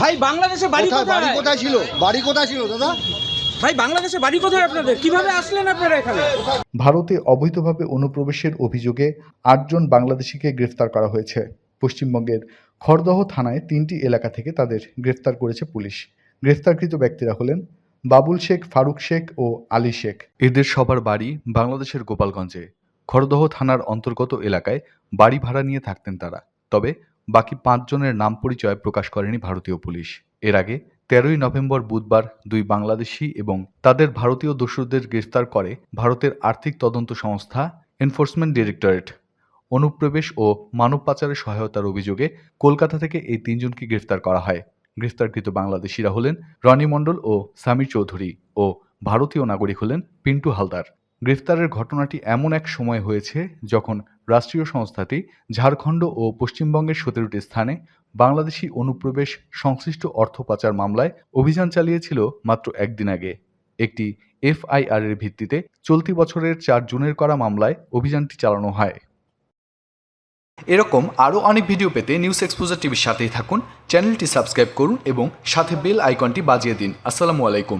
ভাই বাংলাদেশে বাড়ি কোথায়? বাড়ি কোথায়? ছিল? বাড়ি কোথায় ছিল দাদা? ভাই বাংলাদেশে বাড়ি কোথায় আপনাদের? কীভাবে আসলেন আপনারা এখানে? ভারতে অবৈধভাবে অনুপ্রবেশের অভিযোগে আটজন বাংলাদেশিকে গ্রেফতার করা হয়েছে। পশ্চিমবঙ্গের খড়দহ থানায় তিনটি এলাকা থেকে তাদের গ্রেফতার করেছে পুলিশ। গ্রেফতারকৃত ব্যক্তিরা হলেন বাবুল শেখ ফারুক শেখ ও আলী শেখ। এদের সবার বাড়ি বাংলাদেশের গোপালগঞ্জে। খড়দহ থানার অন্তর্গত এলাকায় বাড়ি ভাড়া নিয়ে থাকতেন তারা। তবে বাকি পাঁচজনের নাম পরিচয় প্রকাশ করেনি ভারতীয় পুলিশ। এর আগে তেরোই নভেম্বর বুধবার দুই বাংলাদেশি এবং তাদের ভারতীয় দস্যুদের গ্রেফতার করে ভারতের আর্থিক তদন্ত সংস্থা এনফোর্সমেন্ট ডিরেক্টরেট। অনুপ্রবেশ ও মানব পাচারের সহায়তার অভিযোগে কলকাতা থেকে এই তিনজনকে গ্রেফতার করা হয়। গ্রেফতারকৃত বাংলাদেশিরা হলেন রনি মণ্ডল ও সামির চৌধুরী ও ভারতীয় নাগরিক হলেন পিন্টু হালদার। গ্রেফতারের ঘটনাটি এমন এক সময় হয়েছে যখন রাষ্ট্রীয় সংস্থাটি ঝাড়খণ্ড ও পশ্চিমবঙ্গের সতেরোটি স্থানে বাংলাদেশি অনুপ্রবেশ সংশ্লিষ্ট অর্থ পাচার মামলায় অভিযান চালিয়েছিল মাত্র একদিন আগে। একটি এফআইআর এর ভিত্তিতে চলতি বছরের চার জুনের করা মামলায় অভিযানটি চালানো হয়। এরকম আরও অনেক ভিডিও পেতে নিউজ এক্সপোজার টিভির সাথেই থাকুন, চ্যানেলটি সাবস্ক্রাইব করুন এবং সাথে বেল আইকনটি বাজিয়ে দিন। আসসালামু আলাইকুম।